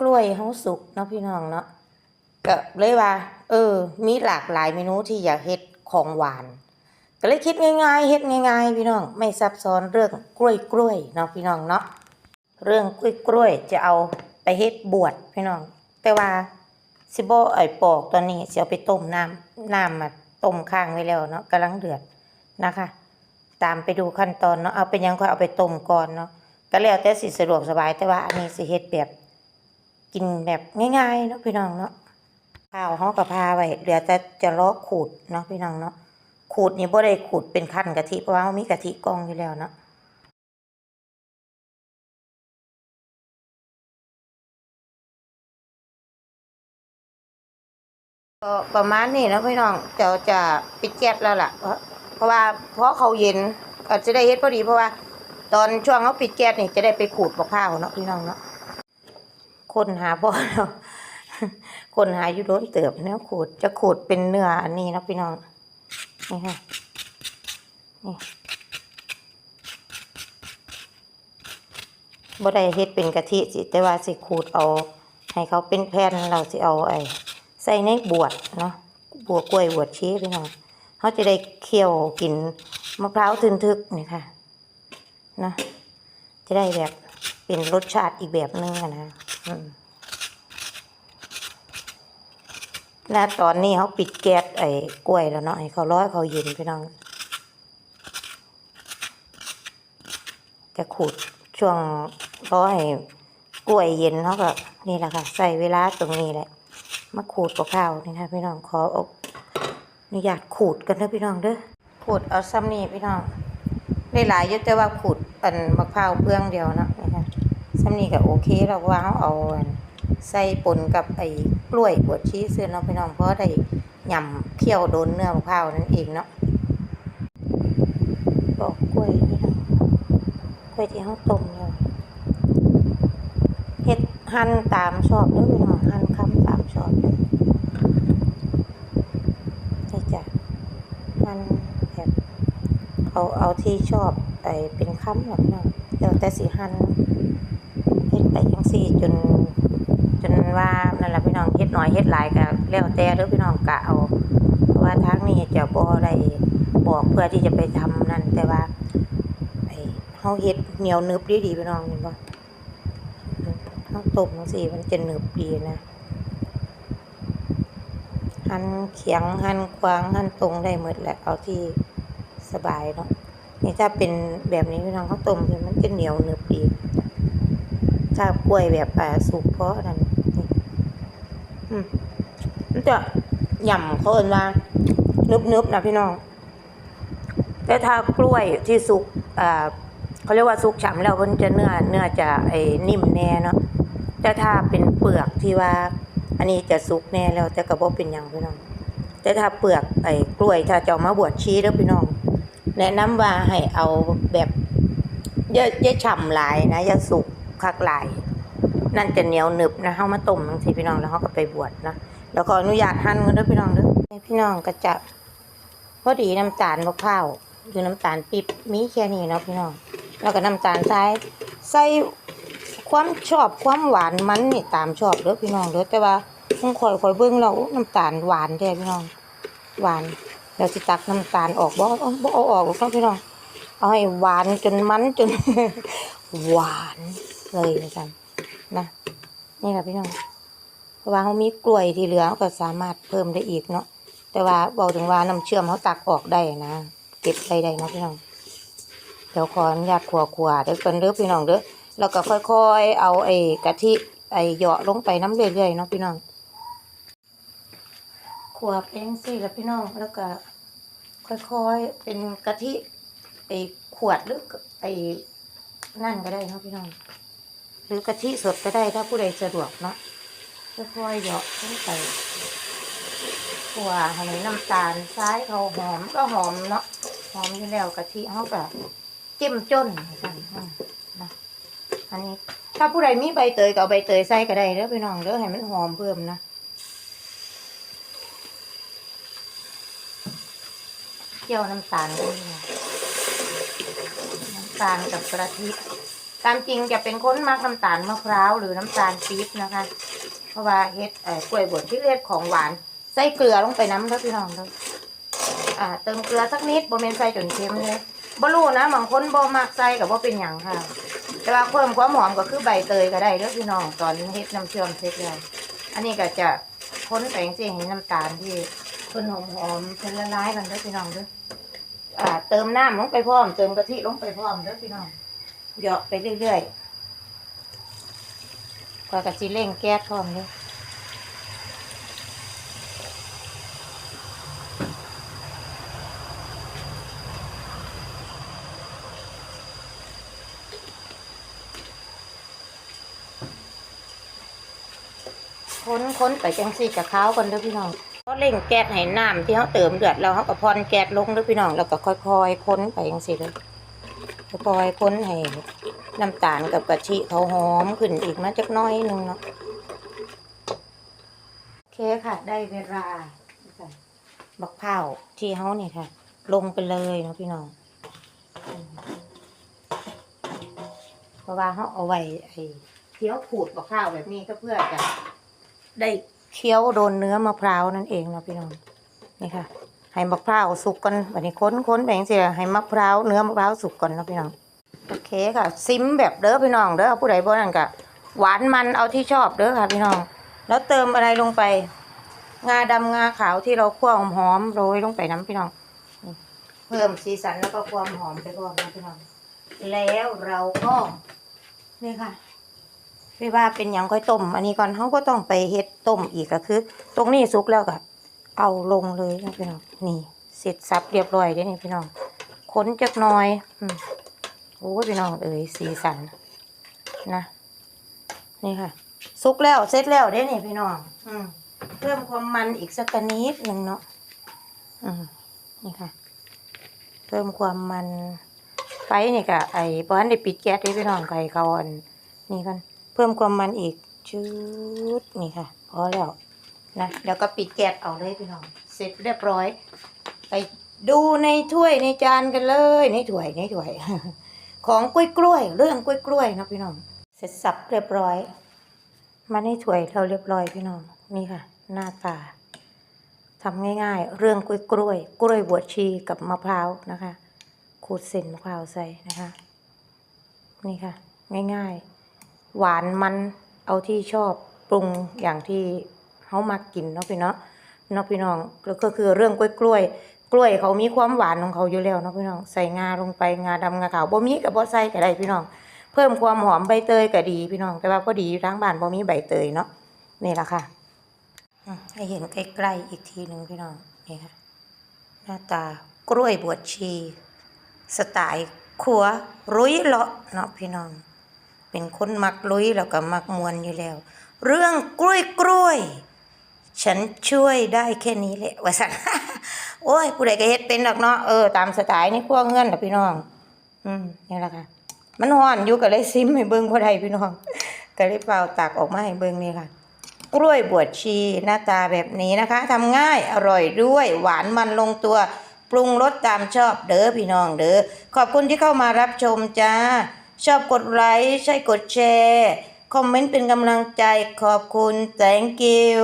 กล้วยเฮาสุกเนาะพี่น้องเนาะก็เลยว่า เออ มีหลากหลายเมนูที่อยากเฮ็ดของหวาน ก็เลยคิดง่ายๆเฮ็ดง่าย ๆ พี่น้องไม่ซับซ้อนเรื่องกล้วยกล้วยเนาะพี่น้องเนาะเรื่องกล้วยกล้วยจะเอาไปเฮ็ดบวชพี่น้อง แต่ว่าสิบ่ไอ้ปอกตอนนี้สิเอาไปต้มน้ำน้ำมาต้มข้างไว้แล้วเนาะกำลังเดือดนะคะ ตามไปดูขั้นตอนเนาะเอาเป็นยังค่อยเอาไปต้มก่อนเนาะก็แล้วแต่สิสะดวกสบายแต่ว่าอันนี้สิเฮ็ดแบบ กินแบบง่ายๆเนาะพี่น้องเนาะข้าวเฮาก็พาไว้เหลือแต่จะลาะขูดเนาะพี่น้องเนาะขูดนี่บ่ได้ขูดเป็นขั้นกะทิเพราะว่ามีกะทิกองอยู่แล้วเนาะก็ประมาณนี้นะพี่น้องเดี๋ยวจะปิดแก๊สแล้วล่ะ เพราะเพราะว่าเพราะเขาเย็นก็จะได้เฮ็ดพอดีเพราะว่า ตอนช่วงเขาปิดแก๊สนี่จะได้ไปขูดมะพร้าวเนาะพี่น้องเนาะ คนหาบ่อเนาคนหาอยู่โดนเติบแนวขูดจะขูดเป็นเนื้ออันนี้นะพี่น้องนี่ค่ะนี่บ่ได้เฮ็ดเป็นกะทิสิแต่ว่าสิขูดเอา ให้เขาเป็นแผ่นเราสิเอาไอ้ใส่ในบวชเนาะบวกกล้วยบวชชีพี่น้องเขาจะได้เคี่ยวกินมะพร้าวทึนทึกนี่ค่ะนะจะได้แบบเป็นรสชาติอีกแบบนึงนะ และตอนนี้เขาปิดแก๊สไอ้กล้วยแล้วเนาะให้เขาร้อยเขาเย็นพี่น้อง จะขูดช่วงร้อยกล้วยเย็นเขาก็นี่แหละค่ะ ใส่เวลาตรงนี้แหละมาขูดกับข้าวนี่ค่ะพี่น้องขอเอาอนุญาตขูดกันเด้อพี่น้องเด้อขูดเอาซ้ำนี่พี่น้องได้หลายอยู่แต่ว่าขูดอันมะพร้าวเพื่องเดียวเนาะ นะคะซ้ำนี่ก็โอเคแล้วว่าเขาเอาใส่ปนกับไอ้กล้วยบวชชีซื้อเนาะพี่น้องเพราะได้ยำเคี่ยวโดนเนื้อมะพร้าวนั่นเองเนาะปอกกล้วยพี่น้องกล้วยที่เขาต้มแล้วเฮ็ดหั่นตามชอบเด้อพี่น้องหั่นคำตามชอบเด้อนี่จ้ะหั่นแบบเอาเอาที่ชอบไอ้เป็นคำแบบนั้นแล้วแต่สีหันเฮ็ดไปจังซี่จน จนว่านั่นแหละพี่น้องเฮ็ดน้อยเฮ็ดหลายก็ แล้วแต่เด้อพี่น้องกะเอาเพราะว่าทางนี้จะบ่ได้บอกเพื่อที่จะไปทำนั่นแต่ว่าไอ้เฮาเฮ็ดเหนียวนึบดีๆพี่น้องเห็นบ่เฮาต้มจังซี่มันจะหนึบดีนะหั่นเขียงหั่นกวางหั่นตรงได้หมดแหละเอาที่สบายเนาะนี่ถ้าเป็นแบบนี้พี่น้องเขาต้มมันจะเหนียวหนึบดีถ้ากล้วยแบบอ่าสุกเพราะนั่นอืม มันจะหย่ำเขาเอินว่านึบๆนะพี่น้องแต่ถ้ากล้วยที่สุกอ่าเขาเรียกว่าสุกฉ่ำแล้วมันจะเนื้อเนื้อจะไอ้นิ่มแน่เนาะแต่ถ้าเป็นเปลือกที่ว่า อันนี้จะสุกแน่แล้วแต่ก็บ่เป็นหยังพี่น้อง แต่ถ้าเปลือกไอ้กล้วยถ้าจะมาบวชชีเด้อพี่น้อง แนะนำว่าให้เอาแบบอย่าอย่าฉ่ำหลายนะอย่าสุกคักหลาย นั่นจะเหนียวหนึบนะเฮามาต้มจังซี่พี่น้องแล้วเฮาก็ไปบวชนะ แล้วก็อนุญาตหั่นกันด้อพี่น้องเด้อให้พี่น้องก็จะพอดีน้ำตาลมะพร้าวหรือน้ำตาลปีบมีแค่นี้เนาะพี่น้อง แล้วก็น้ำตาลทรายใส่ความชอบความหวานมันนี่ตามชอบเด้อพี่น้องเด้อแต่ว่าผมค่อยคอยเบิ่งแล้วอู้น้ำตาลหวานแท้พี่น้อง หวานแล้วสิตักน้ำตาลออกบ่เอาบ่เอาออกหรอกเนะพี่น้อง เอาให้หวานจนมันจน หวานเลยนะจ๊ะนะนี่แหละพี่น้อง ราะว่าเขามีกล้วยที่เหลือเขาก็สามารถเพิ่มได้อีกเนาะแต่ว่าบอกถึงว่าน้ำเชื่อมเขาตักออกได้นะเก็บไปได้เนาะพี่น้องเดี๋ยวขออนุญาตขวขวเดี๋ยวกันเด้อพี่น้องเด้อแล้วก็ค่อยๆ เอาไอ้กะทิไอ้เหยาะลงไปน้ำเรื่อยๆเนาะพี่น้องขวแป้งสิแล้วพี่น้องแล้วก็ค่อยๆเป็นกะทิไอ้ขวดหรือไอ้นั่นก็ได้เนาะพี่น้อง หรือกะทิสดก็ได้ถ้าผู้ใดสะดวกเนาะ ค่อยๆเหยาะลงไปขัวให้น้ำตาลซ้ายเขาหอมก็หอมเนาะหอมอยู่แล้วกะทิเขาก็จิ้มจ้นสั่นนะอันนี้ ถ้าผู้ใดมีใบเตยก็เอาใบเตยใส่ก็ได้เด้อพี่น้องเด้อให้มันหอมเพิ่มนะเคี่ยวน้ำตาลด้วยนะน้ำตาลกับกะทิตามจริงจะเป็นคนมักน้ำตาลมะพร้าวหรือน้ำตาลปี๊บนะคะ ราะว่าเฮ็ดเอ่อกล้วยบดที่เฮ็ดของหวาน ใส่เกลือลงไปน้ำเด้อพี่น้องเด้ออ่า เติมเกลือสักนิดบ่แม่นใส่จนเค็มเลยบ่รู้นะบางคนบ่มักใส่ก็บ่เป็นหยังค่ะ แต่ว่าเพิ่มความหอมก็คือใบเตยก็ได้เด้อพี่น้องตอนเฮ็ดน้ำเชื่อมเสร็จแล้วอันนี้ก็จะค้นไปจังซี่ให้น้ำตาลที่เพิ่นหอมๆเพิ่นละลายกันเด้อพี่น้องเด้ออ่า เติมน้ำลงไปพร้อม เติมกะทิลงไปพร้อมเด้อพี่น้องเหยาะไปเรื่อยๆ กว่ากะสิเร่งแก๊สพร้อมเด้อค้นค้นไปจังซี่กับเขากันเด้อพี่น้องก็เร่งแก๊สให้น้ำที่เขาเติมเดือดแล้วเขาก็พอนแก๊สลงเด้อพี่น้องแล้วก็ค่อยๆค้นไปจังซี่เลยค่อยๆค้นให้ น้ำตาลกับกะทิเขาหอมขึ้นอีกนะจักน้อยหนึงเนาะโอเคค่ะ ได้เวลาบักเผาที่เขาเนี่ยค่ะ ลงไปเลยเนาะพี่น้องเพราะว่าเขาเอาไว้ไอ้เคี้ยวขูดบักข้าแบบนี้ก็เพื่อจะได้เคี้ยวโดนเนื้อมะพร้าวนั่นเองเนาะพี่น้องนี่ค่ะให้มะพร้าวสุกก่อนวันนี้ค้นค้นแบ่งเสียให้มะพร้าวเนื้อมะพร้าวสุกก่อนเนาะพี่น้อง เคค่ะ ซิมแบบเด้อพี่น้องเด้อผู้ใดบ่นั่นก็หวานมันเอาที่ชอบเด้อค่ะพี่น้อง แล้วเติมอะไรลงไป งาดำงาขาวที่เราคั่วหอมๆโรยลงไปน้ำพี่น้องเพิ่มสีสันแล้วก็ความหอมไปก่อนนะพี่น้อง แล้วเราก็นี่ค่ะไม่ว่าเป็นอย่างค่อยต้ม อันนี้ก่อนเขาก็ต้องไปเฮ็ดต้มอีกก็คือ ตรงนี้สุกแล้วก็เอาลงเลยนะพี่น้องนี่เสร็จสับเรียบร้อยเด้วนี่พี่น้องค้นจักหน้อย อืม โอ้ยพี่น้องเอ้ยสีสันนะนี่ค่ะ สุกแล้วเสร็จแล้วเด้นี่พี่น้อง อืมเพิ่มความมันอีกสักนิดหนึ่งเนาะอืมนี่ค่ะ เพิ่มความมันไฟนี่ก็ไอ้บ้านได้ปิดแก๊สเด้พี่น้องไก่เขาอันนี่กันเพิ่มความมันอีกชุดนี่ค่ะพอแล้วนะเดี๋ยวก็ปิดแก๊สเอาเลยพี่น้อง เสร็จเรียบร้อย ไปดูในถ้วยในจานกันเลย ในถ้วยในถ้วย ของกล้วยกล้วยเรื่องกล้วยกล้วยนะพี่น้อง เสร็จสับเรียบร้อย มาในถ้วยเราเรียบร้อยพี่น้องนี่ค่ะ หน้าตาทำง่ายๆ เรื่องกล้วยกล้วย กล้วยบวชชีกับมะพร้าวนะคะ ขูดเส้นมะพร้าวใส่นะคะ นี่ค่ะ ง่ายๆ หวานมันเอาที่ชอบปรุงอย่างที่เขามากินเนาะพี่เนาะเนาะพี่น้องแล้วก็คือเรื่องกล้วยกล้วย กล้วยเขามีความหวานของเขาอยู่แล้วเนาะพี่น้องใส่งาลงไปงาดำงาขาวบ่มีกับบ่ใส่ก็ได้พี่น้อง เพิ่มความหอมใบเตยก็ดีพี่น้อง แต่ว่าพอดีอยู่ทางบ้านบ่มีใบเตยเนาะนี่แหละค่ะให้เห็นใกล้ๆอีกทีหนึ่งพี่น้องนี่ค่ะหน้าตากล้วยบวชชี สไตล์ขัวรุ้ยเลาะเนาะพี่น้อง เป็นคนมักลุยแล้วก็มักมวนอยู่แล้ว เรื่องกล้วยกล้วย ฉันช่วยได้แค่นี้แหละว่าสันโอ้ยผู้ใดก็เฮ็ดเป็นดอกเนาะเออตามสไตล์นี่พวกเงินนะพี่น้อง อืมนี่แหละค่ะ มันฮ้อนอยู่ก็เลยซิมให้เบิ่งบ่ได้พี่น้องก็เลยเปล่าตักออกมาให้เบิ่งนี่ค่ะ กล้วยบวชชีหน้าตาแบบนี้นะคะทำง่ายอร่อยด้วย หวานมันลงตัวปรุงรสตามชอบเด้อพี่น้องเด้อขอบคุณที่เข้ามารับชมจ้า ชอบกดไลค์ใช่กดแชร์ คอมเมนต์เป็นกำลังใจขอบคุณ thank you